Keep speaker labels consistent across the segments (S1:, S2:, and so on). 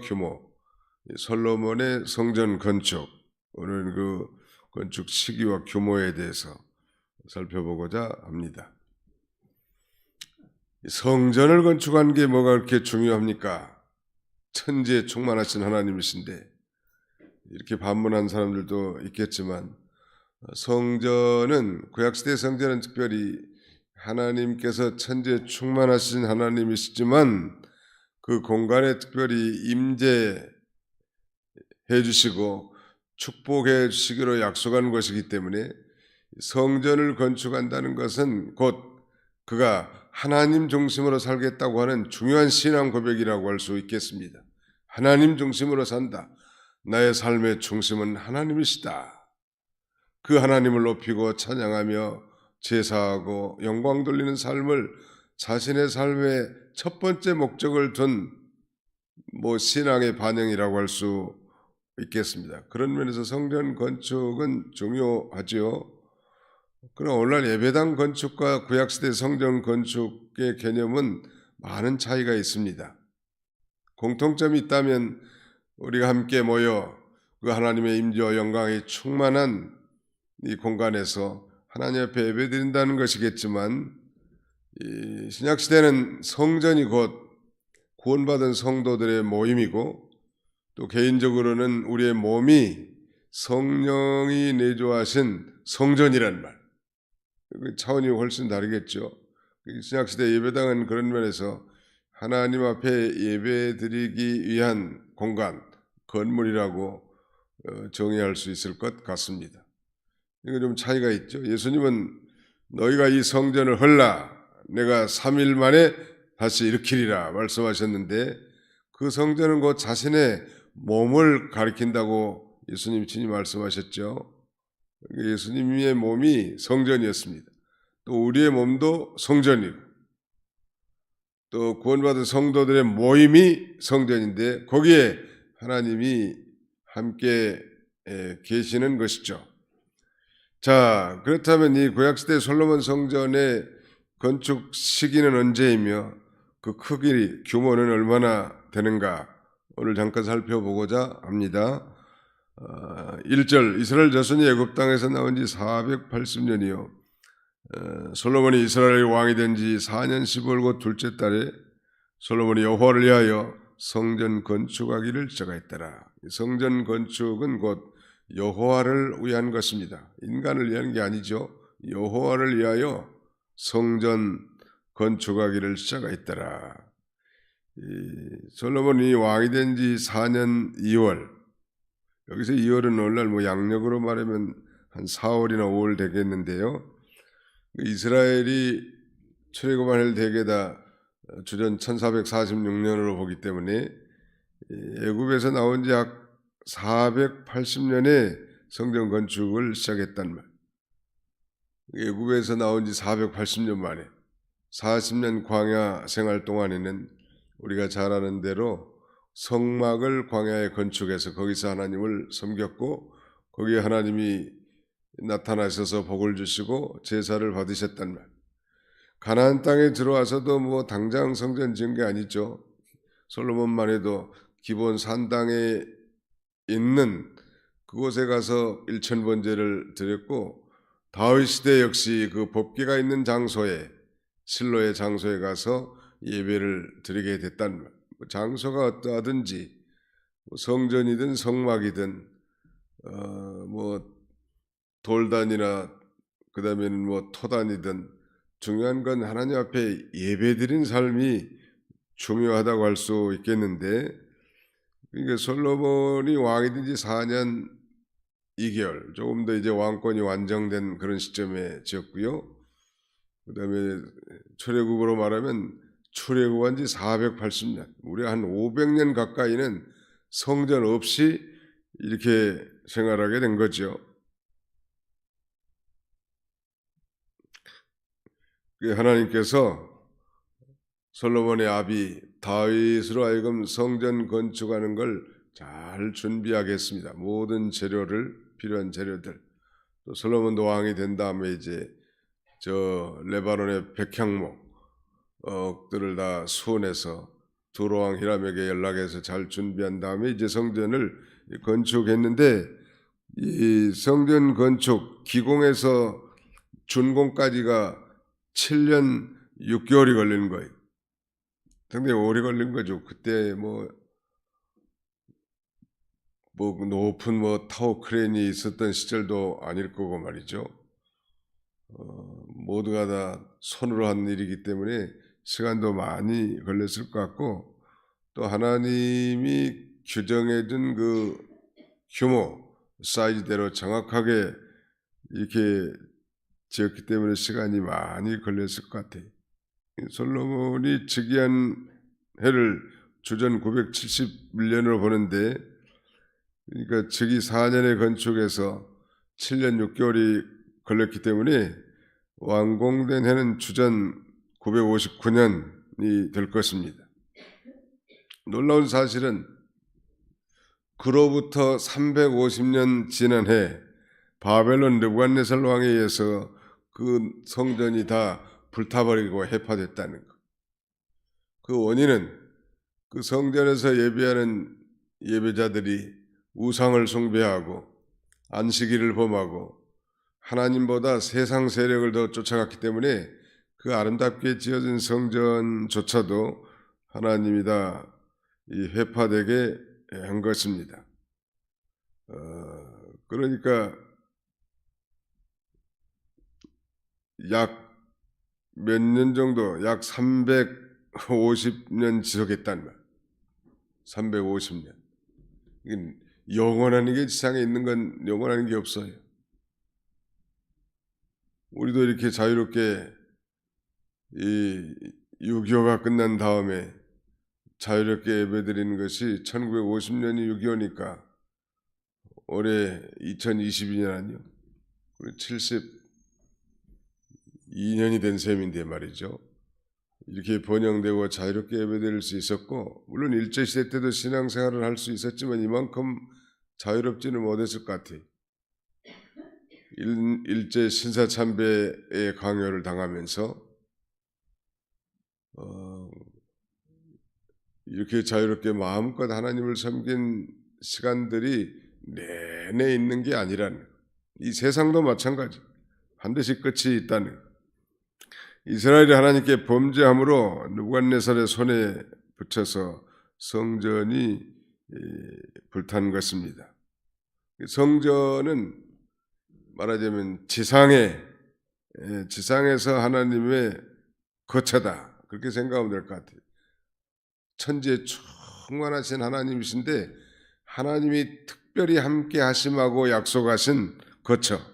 S1: 규모, 이 솔로몬의 성전 건축, 오늘 그 건축 시기와 규모에 대해서 살펴보고자 합니다. 이 성전을 건축한 게 뭐가 그렇게 중요합니까? 천지에 충만하신 하나님이신데 이렇게 반문한 사람들도 있겠지만 성전은 구약시대 성전은 특별히 하나님께서 천지에 충만하신 하나님이시지만 그 공간에 특별히 임재해 주시고 축복해 주시기로 약속한 것이기 때문에 성전을 건축한다는 것은 곧 그가 하나님 중심으로 살겠다고 하는 중요한 신앙 고백이라고 할 수 있겠습니다. 하나님 중심으로 산다. 나의 삶의 중심은 하나님이시다. 그 하나님을 높이고 찬양하며 제사하고 영광 돌리는 삶을 자신의 삶의 첫 번째 목적을 둔 뭐 신앙의 반영이라고 할 수 있겠습니다. 그런 면에서 성전 건축은 중요하지요. 그럼 오늘날 예배당 건축과 구약시대 성전 건축의 개념은 많은 차이가 있습니다. 공통점이 있다면 우리가 함께 모여 그 하나님의 임재와 영광이 충만한 이 공간에서 하나님 앞에 예배드린다는 것이겠지만 이 신약 시대는 성전이 곧 구원받은 성도들의 모임이고 또 개인적으로는 우리의 몸이 성령이 내조하신 성전이란 말. 그 차원이 훨씬 다르겠죠. 신약 시대 예배당은 그런 면에서 하나님 앞에 예배드리기 위한 공간, 건물이라고 어, 정의할 수 있을 것 같습니다. 이거 좀 차이가 있죠. 예수님은 너희가 이 성전을 헐라 내가 3일 만에 다시 일으키리라 말씀하셨는데 그 성전은 곧 자신의 몸을 가리킨다고 예수님 친히 말씀하셨죠. 예수님의 몸이 성전이었습니다. 또 우리의 몸도 성전이고 또 구원받은 성도들의 모임이 성전인데 거기에 하나님이 함께 에, 계시는 것이죠. 자, 그렇다면 이 구약시대 솔로몬 성전의 건축 시기는 언제이며 그 크기, 규모는 얼마나 되는가 오늘 잠깐 살펴보고자 합니다. 어, 1절 이스라엘 자손이 애굽 땅에서 나온 지 480년이요. 어, 솔로몬이 이스라엘 왕이 된 지 4년 10월 곧 둘째 달에 솔로몬이 여호와를 위하여 성전 건축하기를 시작했더라. 성전 건축은 곧 여호와를 위한 것입니다. 인간을 위한 게 아니죠. 여호와를 위하여 성전 건축하기를 시작했더라. 이 솔로몬이 왕이 된 지 4년 2월 여기서 2월은 오늘날 뭐 양력으로 말하면 한 4월이나 5월 되겠는데요. 이스라엘이 출애굽한을 대개 다 주전 1446년으로 보기 때문에 애굽에서 나온 지 약 480년에 성전 건축을 시작했단 말. 애굽에서 나온 지 480년 만에 40년 광야 생활 동안에는 우리가 잘 아는 대로 성막을 광야에 건축해서 거기서 하나님을 섬겼고 거기에 하나님이 나타나셔서 복을 주시고 제사를 받으셨단 말. 가나안 땅에 들어와서도 뭐 당장 성전 지은 게 아니죠. 솔로몬만 해도 기본 산당에 있는 그곳에 가서 일천 번제를 드렸고 다윗 시대 역시 그 법궤가 있는 장소에 실로의 장소에 가서 예배를 드리게 됐단 말. 뭐 장소가 어떠하든지 뭐 성전이든 성막이든 어 뭐 돌단이나 그 다음에는 뭐 토단이든 중요한 건 하나님 앞에 예배드린 삶이 중요하다고 할 수 있겠는데 그러니까 솔로몬이 왕이 된 지 4년 2개월 조금 더 이제 왕권이 완성된 그런 시점에 지었고요. 그 다음에 출애굽으로 말하면 출애굽한 지 480년, 우리 한 500년 가까이는 성전 없이 이렇게 생활하게 된 거죠. 하나님께서 솔로몬의 아비 다윗으로 하여금 성전 건축하는 걸 잘 준비하겠습니다. 모든 재료를 필요한 재료들. 또 솔로몬 도 왕이 된 다음에 이제 저 레바논의 백향목 억들을 다 수원해서 두로왕 히람에게 연락해서 잘 준비한 다음에 이제 성전을 건축했는데 이 성전 건축 기공에서 준공까지가 7년 6개월이 걸리는 거예요. 상당히 오래 걸린 거죠. 그때 뭐, 뭐 높은 뭐 타워 크레인이 있었던 시절도 아닐 거고 말이죠. 어, 모두가 다 손으로 한 일이기 때문에 시간도 많이 걸렸을 것 같고 또 하나님이 규정해준 그 규모 사이즈대로 정확하게 이렇게 지었기 때문에 시간이 많이 걸렸을 것 같아요. 솔로몬이 즉위한 해를 주전 971년으로 보는데 그러니까 즉위 4년의 건축에서 7년 6개월이 걸렸기 때문에 완공된 해는 주전 959년이 될 것입니다. 놀라운 사실은 그로부터 350년 지난 해 바벨론 느부갓네살 왕에 의해서 그 성전이 다 불타버리고 해파됐다는 것. 그 원인은 그 성전에서 예배하는 예배자들이 우상을 숭배하고 안식일을 범하고 하나님보다 세상 세력을 더 쫓아갔기 때문에 그 아름답게 지어진 성전조차도 하나님이 다이 회파되게 한 것입니다. 어, 그러니까 약 몇 년 정도, 약 350년 지속했다는 말. 350년. 영원한 게 지상에 있는 건 영원한 게 없어요. 우리도 이렇게 자유롭게 이 6.25가 끝난 다음에 자유롭게 예배드리는 것이 1950년이 6.25니까 올해 2022년 아니요. 72년이 된 셈인데 말이죠. 이렇게 번영되고 자유롭게 예배드릴 수 있었고 물론 일제시대 때도 신앙생활을 할 수 있었지만 이만큼 자유롭지는 못했을 것 같아요. 일, 일제 신사참배의 강요를 당하면서 어, 이렇게 자유롭게 마음껏 하나님을 섬긴 시간들이 내내 있는 게 아니라는 이 세상도 마찬가지 반드시 끝이 있다는 이스라엘이 하나님께 범죄함으로 누관네살의 손에 붙여서 성전이 불탄 것입니다. 성전은 말하자면 지상에 지상에서 하나님의 거처다 그렇게 생각하면 될 것 같아요. 천지에 충만하신 하나님이신데 하나님이 특별히 함께 하심하고 약속하신 거처.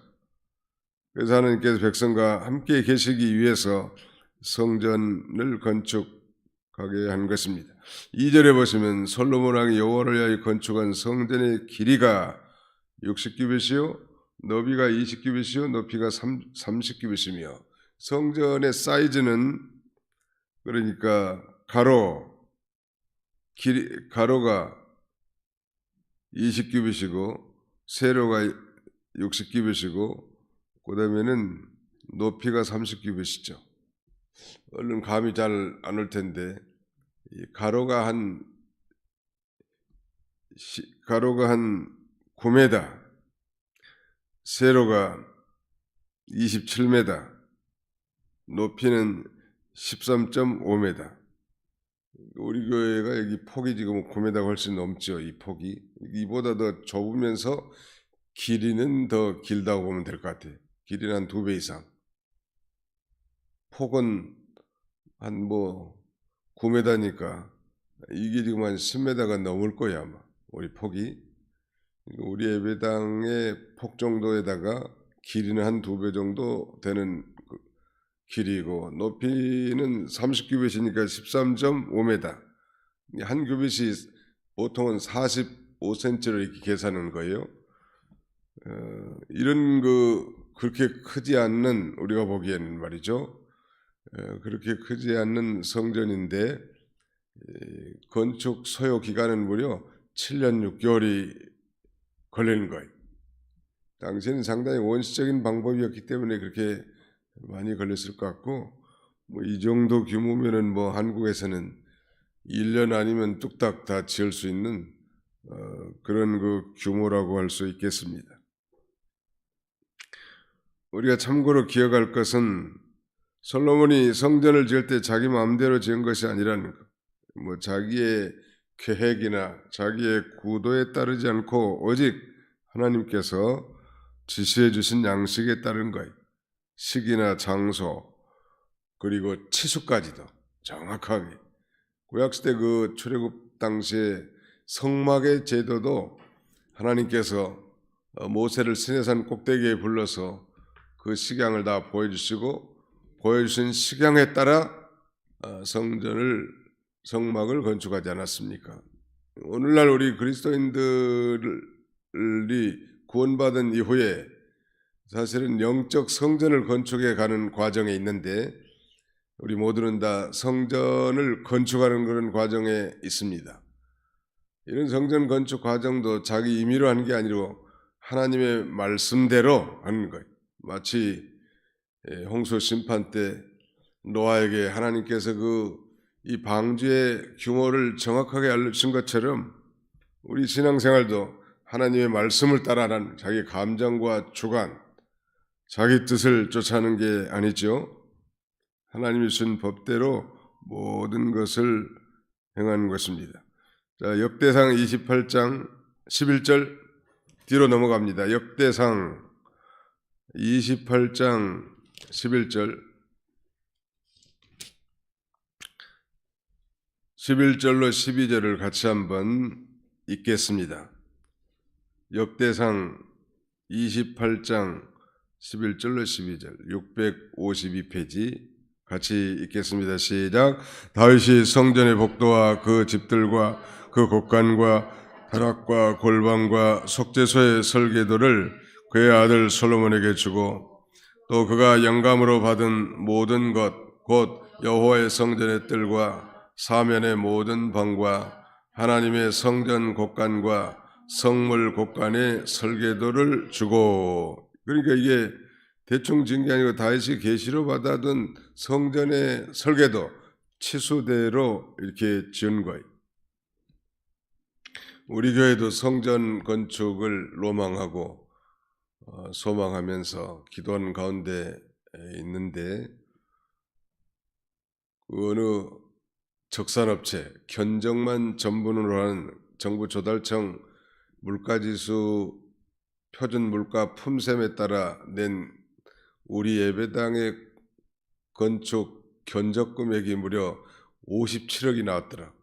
S1: 그래서 하나님께서 백성과 함께 계시기 위해서 성전을 건축하게 한 것입니다. 2절에 보시면 솔로몬 왕이 여호와를 위하여 건축한 성전의 길이가 60규빗이요 너비가 20규빗이요 높이가 30규빗이며 성전의 사이즈는 그러니까 가로 길 가로가 20규빗이고 세로가 60규빗이고 그 다음에는 높이가 30규빗이죠. 얼른 감이 잘 안 올 텐데 가로가 한 가로가 한 9m, 세로가 27m, 높이는 13.5m. 우리 교회가 여기 폭이 지금 9m 훨씬 넘죠. 이 폭이 이보다 더 좁으면서 길이는 더 길다고 보면 될 것 같아요. 길이는 한 두 배 이상. 폭은 한 뭐 9m니까 이게 지금 한 10m가 넘을 거야 아마 우리 폭이. 우리 예배당의 폭 정도에다가 길이는 한 두 배 정도 되는 그 길이고 높이는 30규빗이니까 13.5m. 한 규빗이 보통은 45cm로 이렇게 계산하는 거예요. 어, 이런 그 그렇게 크지 않는 우리가 보기에는 말이죠. 어, 그렇게 크지 않는 성전인데 에, 건축 소요 기간은 무려 7년 6개월이 걸리는 거예요. 당시에는 상당히 원시적인 방법이었기 때문에 그렇게 많이 걸렸을 것 같고 뭐 이 정도 규모면은 뭐 한국에서는 1년 아니면 뚝딱 다 지을 수 있는 어, 그런 그 규모라고 할 수 있겠습니다. 우리가 참고로 기억할 것은 솔로몬이 성전을 지을 때 자기 마음대로 지은 것이 아니라는 것. 뭐 자기의 계획이나 자기의 구도에 따르지 않고 오직 하나님께서 지시해 주신 양식에 따른 거예요. 시기나 장소 그리고 치수까지도 정확하게 구약시대 그 출애굽 당시에 성막의 제도도 하나님께서 어, 모세를 시내산 꼭대기에 불러서 그 식양을 다 보여주시고 보여주신 식양에 따라 어, 성전을 성막을 건축하지 않았습니까? 오늘날 우리 그리스도인들이 구원받은 이후에 사실은 영적 성전을 건축해 가는 과정에 있는데 우리 모두는 다 성전을 건축하는 그런 과정에 있습니다. 이런 성전 건축 과정도 자기 임의로 하는 게 아니고 하나님의 말씀대로 하는 거예요. 마치 예, 홍수 심판 때 노아에게 하나님께서 그 이 방주의 규모를 정확하게 알려주신 것처럼 우리 신앙생활도 하나님의 말씀을 따라하는 자기 감정과 주관, 자기 뜻을 쫓아하는 게 아니죠. 하나님이 주신 법대로 모든 것을 행하는 것입니다. 자, 역대상 28장 11절 뒤로 넘어갑니다. 역대상 28장 11절 11절로 12절을 같이 한번 읽겠습니다. 역대상 28장 11절로 12절 652페이지 같이 읽겠습니다. 시작. 다윗이 성전의 복도와 그 집들과 그 곳간과 다락과 골방과 속죄소의 설계도를 그의 아들 솔로몬에게 주고 또 그가 영감으로 받은 모든 것 곧 여호와의 성전의 뜰과 사면의 모든 방과 하나님의 성전 곳간과 성물 곳간의 설계도를 주고 그러니까 이게 대충 지은 게 아니고 다윗이 계시로 받아둔 성전의 설계도 치수대로 이렇게 지은 거예요. 우리 교회도 성전 건축을 로망하고 어, 소망하면서 기도하는 가운데 있는데 그 어느 적산업체 견적만 전문으로 하는 정부 조달청 물가지수 표준 물가 품셈에 따라 낸 우리 예배당의 건축 견적 금액이 무려 57억이 나왔더라.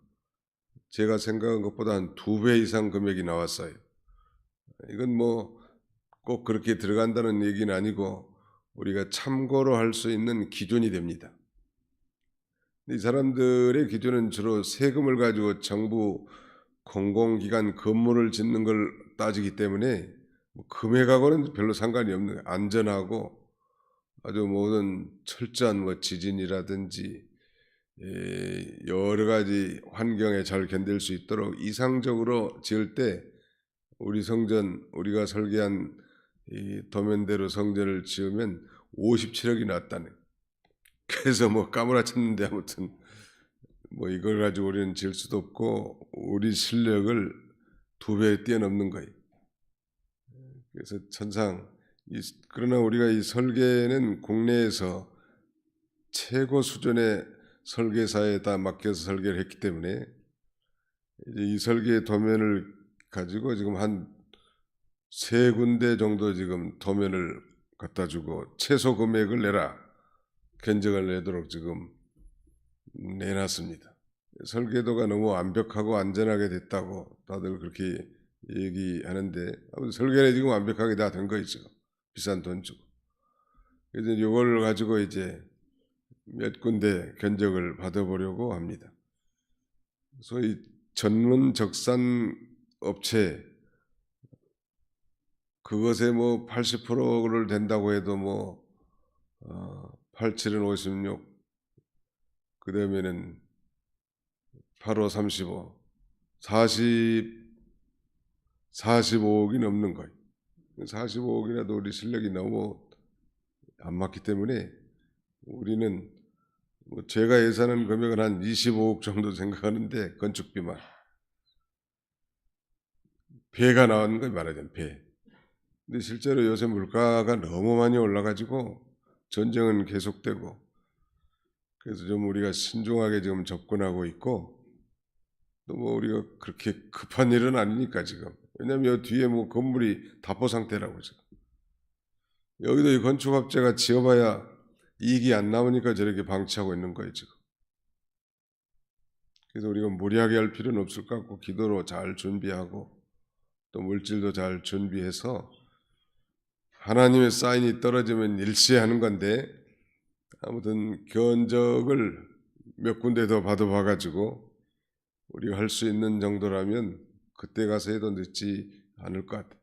S1: 제가 생각한 것보다 한 두 배 이상 금액이 나왔어요. 이건 뭐 꼭 그렇게 들어간다는 얘기는 아니고 우리가 참고로 할 수 있는 기준이 됩니다. 이 사람들의 기준은 주로 세금을 가지고 정부 공공기관 건물을 짓는 걸 따지기 때문에 뭐 금액하고는 별로 상관이 없는. 안전하고 아주 모든 철저한 뭐 지진이라든지 예, 여러 가지 환경에 잘 견딜 수 있도록 이상적으로 지을 때 우리 성전 우리가 설계한 이 도면대로 성전을 지으면 57억이 났다는. 그래서 뭐 까무라쳤는데 아무튼 뭐 이걸 가지고 우리는 지을 수도 없고 우리 실력을 두 배 뛰어넘는 거예요. 그래서 천상 이, 그러나 우리가 이 설계는 국내에서 최고 수준의 설계사에 다 맡겨서 설계를 했기 때문에 이 설계 도면을 가지고 지금 한 세 군데 정도 지금 도면을 갖다 주고 최소 금액을 내라 견적을 내도록 지금 내놨습니다. 설계도가 너무 완벽하고 안전하게 됐다고 다들 그렇게 얘기하는데 설계는 지금 완벽하게 다 된 거 있죠. 비싼 돈 주고. 그래서 이걸 가지고 이제 몇 군데 견적을 받아보려고 합니다. 소위 전문 적산 업체 그것에 뭐 80%를 된다고 해도 뭐 어, 87은 56, 그 다음에는 85, 35, 40, 45억이 넘는 거예요. 45억이라도 우리 실력이 너무 안 맞기 때문에 우리는 뭐 제가 예산한 금액은 한 25억 정도 생각하는데 건축비만 배가 나온 거 말하자면 배. 근데 실제로 요새 물가가 너무 많이 올라가지고 전쟁은 계속되고 그래서 좀 우리가 신중하게 지금 접근하고 있고 또 뭐 우리가 그렇게 급한 일은 아니니까 지금 왜냐하면 여 뒤에 뭐 건물이 답보 상태라고 지금 여기도 이 건축업체가 지어봐야 이익이 안 나오니까 저렇게 방치하고 있는 거예요 지금. 그래서 우리가 무리하게 할 필요는 없을 것 같고 기도로 잘 준비하고 또 물질도 잘 준비해서 하나님의 사인이 떨어지면 일시하는 건데 아무튼 견적을 몇 군데 더 받아봐가지고 우리가 할수 있는 정도라면 그때 가서 해도 늦지 않을 것 같아요.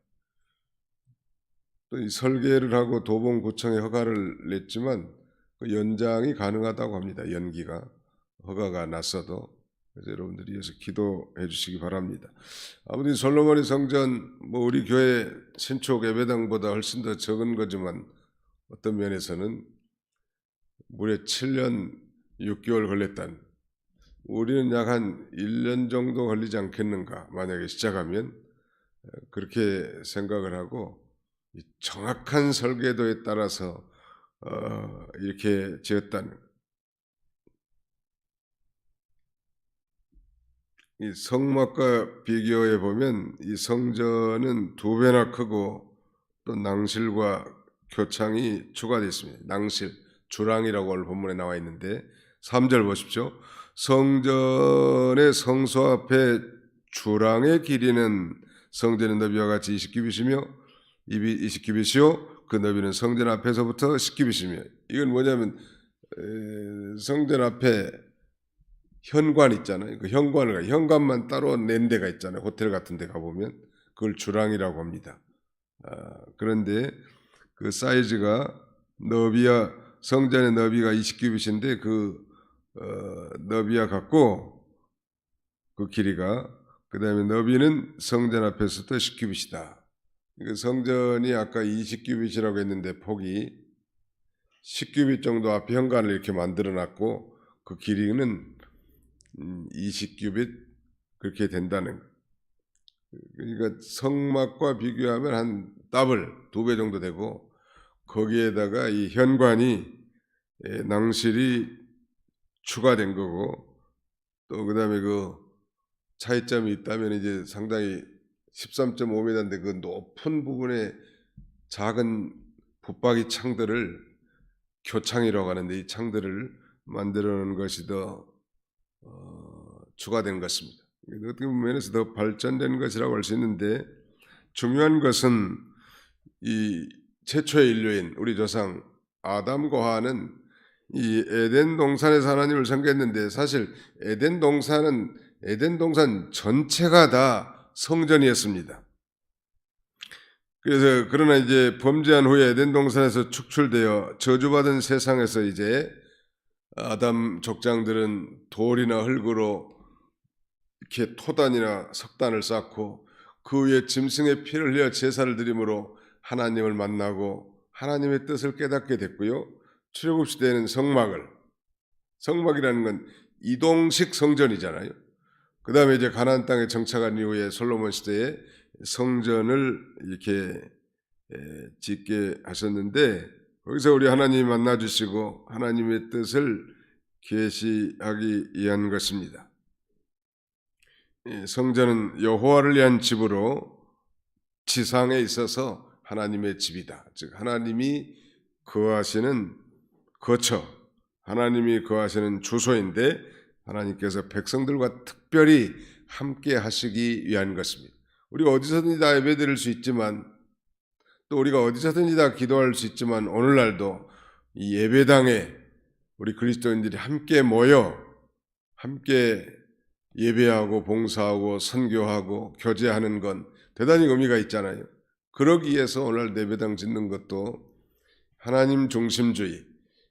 S1: 또이 설계를 하고 도봉구청에 허가를 냈지만 그 연장이 가능하다고 합니다. 연기가 허가가 났어도 그래서 여러분들이 위해서 기도해 주시기 바랍니다. 아무튼 솔로몬의 성전 뭐 우리 교회 신축 예배당보다 훨씬 더 적은 거지만 어떤 면에서는 무려 7년 6개월 걸렸다는 우리는 약 한 1년 정도 걸리지 않겠는가 만약에 시작하면 어, 그렇게 생각을 하고 이 정확한 설계도에 따라서 어, 이렇게 지었다는 이 성막과 비교해 보면 이 성전은 두 배나 크고 또 낭실과 교창이 추가되어 있습니다. 낭실, 주랑이라고 오늘 본문에 나와 있는데 3절 보십시오. 성전의 성소 앞에 주랑의 길이는 성전의 너비와 같이 20규빗이며 입이 20규빗이요 그 너비는 성전 앞에서부터 10규빗이며 이건 뭐냐면 에, 성전 앞에 현관 있잖아요. 그 현관을 가 현관만 따로 낸 데가 있잖아요. 호텔 같은 데 가보면 그걸 주랑이라고 합니다. 아, 그런데 그 사이즈가 너비와 성전의 너비가 20규빗인데 그 어, 너비와 같고 그 길이가 그 다음에 너비는 성전 앞에서부터 10규빗이다. 그 성전이 아까 20규빗이라고 했는데 폭이 10규빗 정도 앞에 현관을 이렇게 만들어 놨고 그 길이는 음, 20규빗 그렇게 된다는 거. 그러니까 성막과 비교하면 한 더블 두 배 정도 되고 거기에다가 이 현관이 예, 낭실이 추가된 거고 또 그다음에 그 차이점이 있다면 이제 상당히 13.5m인데 그 높은 부분에 작은 붙박이 창들을 교창이라고 하는데 이 창들을 만들어 놓은 것이 더 어, 추가된 것입니다. 어떻게 보면에서 더 발전된 것이라고 할 수 있는데 중요한 것은 이 최초의 인류인 우리 조상 아담과 하와는 이 에덴 동산에서 하나님을 섬겼는데 사실 에덴 동산은 에덴 동산 전체가 다 성전이었습니다. 그래서 그러나 이제 범죄한 후에 에덴 동산에서 축출되어 저주받은 세상에서 이제 아담 족장들은 돌이나 흙으로 이렇게 토단이나 석단을 쌓고 그 위에 짐승의 피를 흘려 제사를 드림으로 하나님을 만나고 하나님의 뜻을 깨닫게 됐고요. 출애굽 시대에는 성막을 성막이라는 건 이동식 성전이잖아요. 그 다음에 이제 가나안 땅에 정착한 이후에 솔로몬 시대에 성전을 이렇게 에, 짓게 하셨는데 거기서 우리 하나님 만나 주시고 하나님의 뜻을 계시하기 위한 것입니다. 이 성전은 여호와를 위한 집으로 지상에 있어서 하나님의 집이다. 즉 하나님이 거하시는 거처, 하나님이 거하시는 주소인데 하나님께서 백성들과 특별히 함께 하시기 위한 것입니다. 우리가 어디서든지 다 예배드릴 수 있지만 또 우리가 어디서든지 다 기도할 수 있지만 오늘날도 이 예배당에 우리 그리스도인들이 함께 모여 함께 예배하고 봉사하고 선교하고 교제하는 건 대단히 의미가 있잖아요. 그러기 위해서 오늘 예배당 짓는 것도 하나님 중심주의,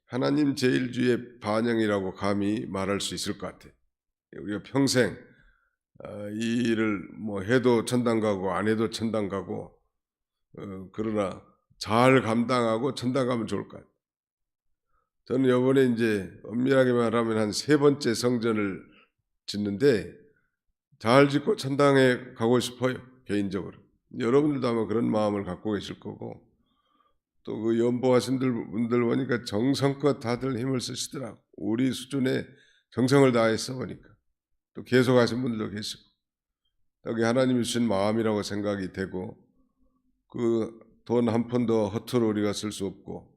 S1: 하나님 제일주의 반영이라고 감히 말할 수 있을 것 같아요. 우리가 평생 어, 이 일을 뭐 해도 천당 가고 안 해도 천당 가고 어, 그러나 잘 감당하고 천당 가면 좋을 것 같아요. 저는 이번에 이제 엄밀하게 말하면 한 세 번째 성전을 짓는데 잘 짓고 천당에 가고 싶어요 개인적으로. 여러분들도 아마 그런 마음을 갖고 계실 거고 또 그 연보하신 들- 분들 보니까 정성껏 다들 힘을 쓰시더라고. 우리 수준의 정성을 다해서 보니까 또 계속 하신 분들도 계시고 여기 하나님이 주신 마음이라고 생각이 되고 그 돈 한 푼도 허투루 우리가 쓸 수 없고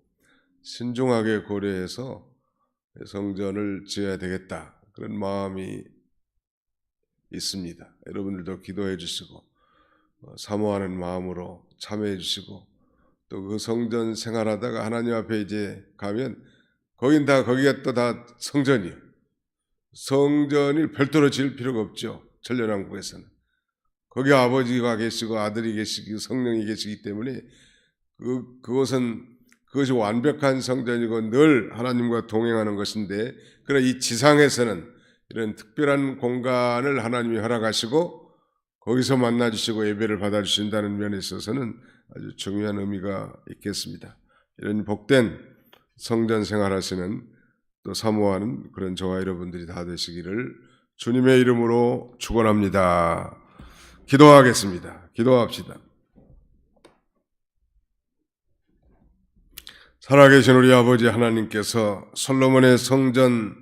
S1: 신중하게 고려해서 성전을 지어야 되겠다 그런 마음이 있습니다. 여러분들도 기도해 주시고 어, 사모하는 마음으로 참여해 주시고 또 그 성전 생활하다가 하나님 앞에 이제 가면 거긴 다 거기가 또 다 성전이에요. 성전이 별도로 지을 필요가 없죠. 천년왕국에서는 거기 아버지가 계시고 아들이 계시고 성령이 계시기 때문에 그 그것은 그것이 완벽한 성전이고 늘 하나님과 동행하는 것인데 그러나 이 지상에서는 이런 특별한 공간을 하나님이 허락하시고 거기서 만나 주시고 예배를 받아 주신다는 면에 있어서는 아주 중요한 의미가 있겠습니다. 이런 복된 성전 생활하시는 또 사모하는 그런 저와 여러분들이 다 되시기를 주님의 이름으로 축원합니다. 기도하겠습니다. 기도합시다. 살아계신 우리 아버지 하나님께서 솔로몬의 성전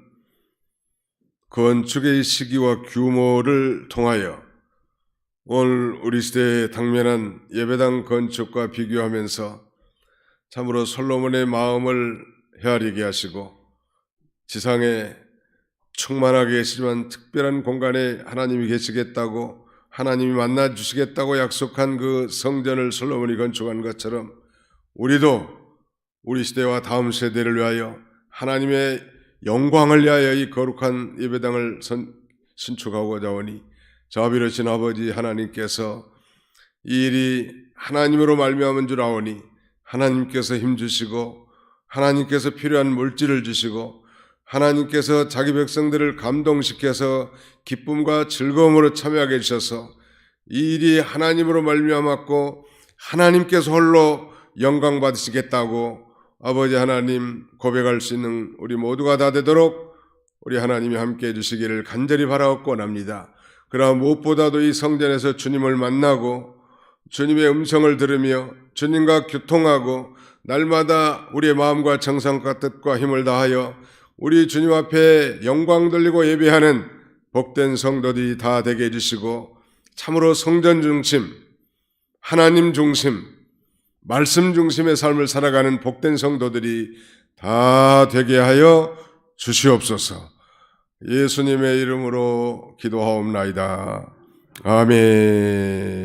S1: 건축의 시기와 규모를 통하여 오늘 우리 시대에 당면한 예배당 건축과 비교하면서 참으로 솔로몬의 마음을 헤아리게 하시고 지상에 충만하게 계시지만 특별한 공간에 하나님이 계시겠다고 하나님이 만나 주시겠다고 약속한 그 성전을 솔로몬이 건축한 것처럼 우리도 우리 시대와 다음 세대를 위하여 하나님의 영광을 위하여 이 거룩한 예배당을 선, 신축하고자 하니 자비로신 아버지 하나님께서 이 일이 하나님으로 말미암은 줄 아오니 하나님께서 힘 주시고 하나님께서 필요한 물질을 주시고 하나님께서 자기 백성들을 감동시켜서 기쁨과 즐거움으로 참여하게 해주셔서 이 일이 하나님으로 말미암았고 하나님께서 홀로 영광 받으시겠다고 아버지 하나님 고백할 수 있는 우리 모두가 다 되도록 우리 하나님이 함께 해주시기를 간절히 바라옵고 원합니다. 그러나 무엇보다도 이 성전에서 주님을 만나고 주님의 음성을 들으며 주님과 교통하고 날마다 우리의 마음과 정성과 뜻과 힘을 다하여 우리 주님 앞에 영광 돌리고 예배하는 복된 성도들이 다 되게 해주시고 참으로 성전 중심, 하나님 중심, 말씀 중심의 삶을 살아가는 복된 성도들이 다 되게 하여 주시옵소서. 예수님의 이름으로 기도하옵나이다. 아멘.